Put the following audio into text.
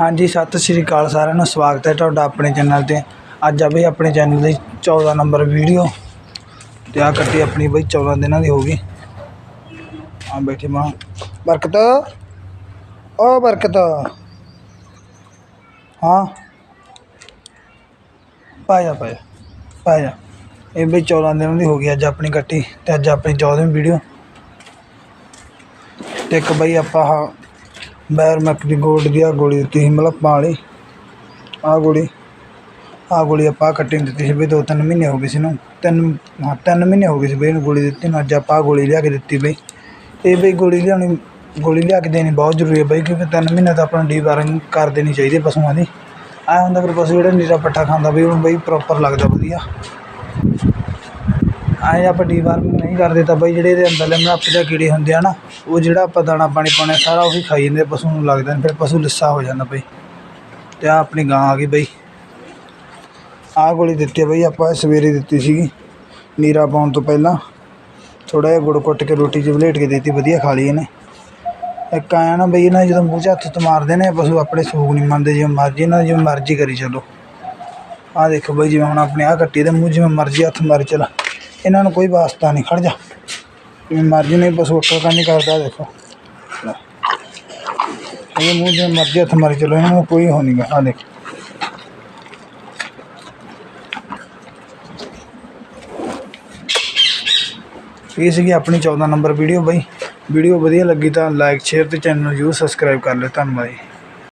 ਹਾਂਜੀ, ਸਤਿ ਸ਼੍ਰੀ ਅਕਾਲ ਸਾਰਿਆਂ ਨੂੰ, ਸਵਾਗਤ ਹੈ ਤੁਹਾਡਾ ਆਪਣੇ ਚੈਨਲ ਤੇ। ਅੱਜ ਆ ਬਈ ਆਪਣੇ ਚੈਨਲ ਦੀ 14 ਨੰਬਰ ਵੀਡੀਓ। ਤੇ ਆ ਕੱਟੀ ਆਪਣੀ ਬਈ 14 ਦਿਨਾਂ ਦੀ ਹੋ ਗਈ। ਆ ਬੈਠੇ ਮਾਂ। ਬਰਕਤ। ਓ ਬਰਕਤ। ਹਾਂ। ਪਾਇਆ ਪਾਇਆ ਪਾਇਆ ਇਹ ਬਈ 14 ਦਿਨਾਂ ਦੀ ਹੋ ਗਈ ਅੱਜ ਆਪਣੀ ਕੱਟੀ। ਤੇ ਅੱਜ ਆਪਣੀ 14ਵੀਂ ਵੀਡੀਓ। ਤੇ ਇੱਕ ਬਈ ਆਪਾਂ ਆਹ ਬੈਰ ਮੈਕਡੀ ਗੋਲਡ ਦੀ ਆ ਗੋਲੀ ਦਿੱਤੀ ਸੀ, ਮਤਲਬ ਵਾਲੀ ਆ ਗੋਲੀ ਆ ਗੋਲੀ ਆਪਾਂ ਕੱਟੀ ਨੂੰ ਦਿੱਤੀ ਸੀ ਬਈ ਦੋ ਤਿੰਨ ਮਹੀਨੇ ਹੋ ਗਏ ਸੀ ਨੂੰ ਤਿੰਨ, ਹਾਂ, ਤਿੰਨ ਮਹੀਨੇ ਹੋ ਗਏ ਸੀ ਬਈ ਇਹਨੂੰ ਗੋਲੀ ਦਿੱਤੀ ਨੂੰ, ਅੱਜ ਆਪਾਂ ਆਹ ਗੋਲੀ ਲਿਆ ਕੇ ਦਿੱਤੀ ਬਈ। ਇਹ ਬਈ ਗੋਲੀ ਲਿਆਉਣੀ, ਗੋਲੀ ਲਿਆ ਕੇ ਦੇਣੀ ਬਹੁਤ ਜ਼ਰੂਰੀ ਹੈ ਬਈ, ਕਿਉਂਕਿ ਤਿੰਨ ਮਹੀਨੇ ਤਾਂ ਆਪਾਂ ਨੂੰ ਡੀਵਾਰਿੰਗ ਕਰ ਦੇਣੀ ਚਾਹੀਦੀ ਹੈ ਪਸ਼ੂਆਂ ਦੀ। ਐਂ ਹੁੰਦਾ ਫਿਰ ਪਸ਼ੂ ਜਿਹੜਾ ਨੀਰਾ ਪੱਠਾ ਖਾਂਦਾ ਬਈ, ਉਹਨੂੰ ਬਈ ਪ੍ਰੋਪਰ ਲੱਗਦਾ ਵਧੀਆ। ਆਏ ਆਪਾਂ ਡੀਵਾਰਮਿੰਗ ਨਹੀਂ ਕਰਦੇ ਤਾਂ ਬਈ ਜਿਹੜੇ ਇਹਦੇ ਅੰਦਰਲੇ ਮਨਾਪੇ ਦੇ ਕੀੜੇ ਹੁੰਦੇ ਆ ਨਾ ਉਹ ਜਿਹੜਾ ਆਪਾਂ ਦਾਣਾ ਪਾਣੀ ਪਾਉਂਦੇ ਹਾਂ, ਸਾਰਾ ਉਹੀ ਖਾਈ ਜਾਂਦੇ ਪਸ਼ੂ ਨੂੰ ਲੱਗਦਾ ਫਿਰ ਪਸ਼ੂ ਲਿੱਸਾ ਹੋ ਜਾਂਦਾ ਬਈ। ਤੇ ਆ ਆਪਣੀ ਗਾਂ ਆ ਗਈ ਬਈ। ਆਹ ਗੋਲੀ ਦਿੱਤੀ ਬਈ ਆਪਾਂ ਸਵੇਰੇ ਦਿੱਤੀ ਸੀਗੀ ਨੀਰਾ ਪਾਉਣ ਤੋਂ ਪਹਿਲਾਂ। ਥੋੜਾ ਜਿਹਾ ਗੁੜ ਕੁੱਟ ਕੇ ਰੋਟੀ 'ਚ ਵਲੇਟ ਕੇ ਦਿੱਤੀ ਵਧੀਆ ਖਾ ਲਈ ਇਹਨੇ। ਇੱਕ ਆਇਆ ਨਾ ਬਈ ਇਹਨਾਂ ਜਦੋਂ ਮੂੰਹ 'ਚ ਹੱਥ ਮਾਰਦੇ ਨੇ ਪਸ਼ੂ ਆਪਣੇ ਸੂਗ ਨਹੀਂ ਮੰਨਦੇ ਜਿਵੇਂ ਮਰਜ਼ੀ ਇਹਨਾਂ ਦੀ ਜਿਵੇਂ ਮਰਜ਼ੀ ਕਰੀ ਚੱਲੋ। ਆਹ ਦੇਖੋ ਬਈ ਜਿਵੇਂ ਹੁਣ ਆਪਣੇ ਆਹ ਕੱਟੀ ਦੇ ਮੂੰਹ ਜਿਵੇਂ ਮਰਜ਼ੀ ਹੱਥ ਮਾਰੀ ਚੱਲ। ਇਹਨਾਂ ਨੂੰ ਕੋਈ ਵਾਸਤਾ ਨਹੀਂ, ਖੜ ਜਾ। ਜਿਵੇਂ ਮਰਜ਼ੀ ਨਹੀਂ, ਬਸ ਅੱਕਾ ਕੰਮ ਨਹੀਂ ਕਰਦਾ, ਦੇਖੋ। ਇਹ ਮੂੰਹ ਜਿਵੇਂ ਮਰਜ਼ੀ ਹੱਥ ਮਾਰੀ ਚਲੋ, ਇਹਨਾਂ ਨੂੰ ਕੋਈ ਹੋ ਨਹੀਂਗਾ ਆਹ ਦੇਖ। ਇਹ ਸੀਗੀ ਆਪਣੀ 14 ਨੰਬਰ ਵੀਡੀਓ ਬਈ। ਵੀਡੀਓ ਵਧੀਆ ਲੱਗੀ ਤਾਂ ਲਾਈਕ ਸ਼ੇਅਰ ਤੇ ਚੈਨਲ ਨੂੰ ਜ਼ਰੂਰ ਸਬਸਕ੍ਰਾਈਬ ਕਰ ਲਿਓ। ਧੰਨਵਾਦ ਜੀ।